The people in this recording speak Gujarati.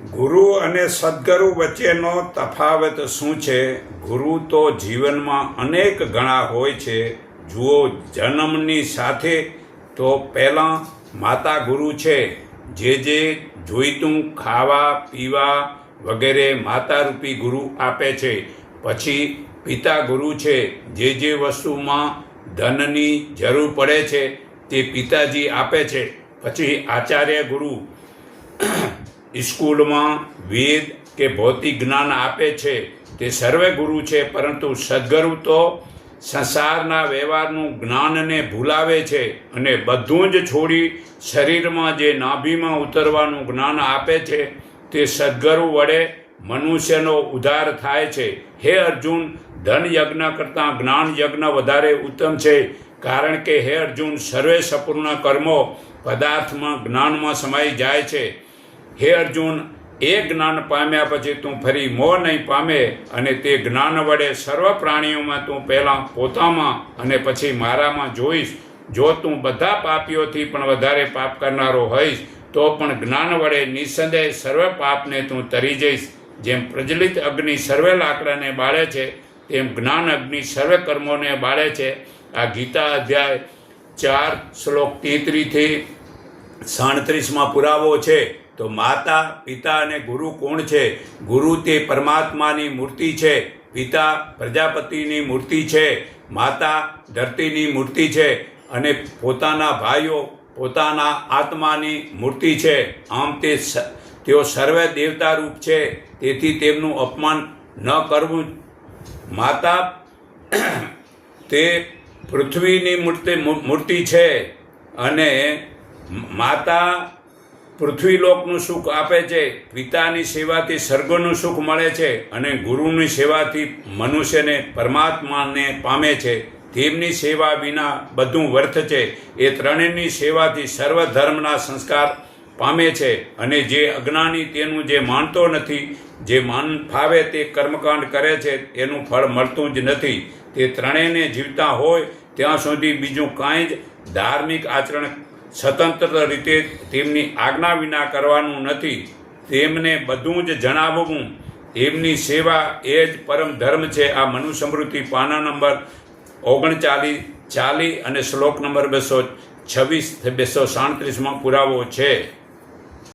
ગુરુ અને સદગુરુ વચ્ચેનો તફાવત શું છે? ગુરુ તો જીવનમાં અનેક ગણા હોય છે. જુઓ, જન્મની સાથે તો પહેલાં માતા ગુરુ છે. જે જે જોઈતું ખાવા, પીવા વગેરે માતારૂપી ગુરુ આપે છે. પછી પિતા ગુરુ છે. જે જે વસ્તુમાં ધનની જરૂર પડે છે તે પિતાજી આપે છે. પછી આચાર્ય ગુરુ. સ્કૂલમાં વેદ કે ભૌતિક જ્ઞાન આપે છે તે સર્વે ગુરુ છે, પરંતુ સદગુરુ તો સંસારના વ્યવહારનું જ્ઞાનને ભૂલાવે છે અને બધું જ છોડી શરીરમાં જે નાભીમાં ઉતરવાનું જ્ઞાન આપે છે તે સદગુરુ વડે મનુષ્યનો ઉદ્ધાર થાય છે. હે અર્જુન, ધન યજ્ઞ કરતાં જ્ઞાન યજ્ઞ વધારે ઉત્તમ છે, કારણ કે હે અર્જુન, સર્વે સંપૂર્ણ કર્મો પદાર્થમાં જ્ઞાનમાં સમાઈ જાય છે. હે અર્જુન, એ જ્ઞાન પામ્યા પછી તું ફરી મોહ નહીં પામે અને તે જ્ઞાન વડે સર્વ પ્રાણીઓમાં તું પહેલાં પોતામાં અને પછી મારામાં જોઈશ. જો તું બધા પાપીઓથી પણ વધારે પાપ કરનારો હોઈશ, તો પણ જ્ઞાન વડે નિસંદેહ સર્વ પાપને તું તરી જઈશ. જેમ પ્રજ્વલિત અગ્નિ સર્વે લાકડાને બાળે છે, તેમ જ્ઞાન અગ્નિ સર્વે કર્મોને બાળે છે. આ ગીતા અધ્યાય ચાર શ્લોક તેત્રીથી સાડત્રીસમાં પુરાવો છે. તો માતા, પિતા અને ગુરુ કોણ છે? ગુરુ તે પરમાત્માની મૂર્તિ છે. પિતા પ્રજાપતિની મૂર્તિ છે. માતા ધરતીની મૂર્તિ છે. અને પોતાના ભાઈઓ પોતાના આત્માની મૂર્તિ છે. આમ તે તેઓ સર્વે દેવતા રૂપ છે. તેથી તેમનું અપમાન ન કરવું. માતા તે પૃથ્વીની મૂર્તિ મૂર્તિ છે. અને માતા પૃથ્વીલોકનું સુખ આપે છે, પિતાની સેવાથી સર્ગોનું સુખ મળે છે અને ગુરુની સેવાથી મનુષ્યને પરમાત્માને પામે છે. તેમની સેવા વિના બધું વર્થ છે. એ ત્રણેયની સેવાથી સર્વ ધર્મના સંસ્કાર પામે છે અને જે અજ્ઞાની તેનું જે માનતો નથી, જે માન ફાવે તે કર્મકાંડ કરે છે, તેનું ફળ મળતું જ નથી. તે ત્રણેયને જીવતા હોય, ત્યાં સુધી બીજું કાંઈ જ ધાર્મિક આચરણ સ્વતંત્ર રીતે તેમની આજ્ઞા વિના કરવાનું નથી. તેમને બધું જ જણાવવું. તેમની સેવા એ જ પરમ ધર્મ છે. આ મનુ સમૃદ્ધિ પાના નંબર ઓગણચાલીસ ચાલી અને શ્લોક નંબર બસો છવ્વીસ, બેસો સાડત્રીસમાં પુરાવો છે.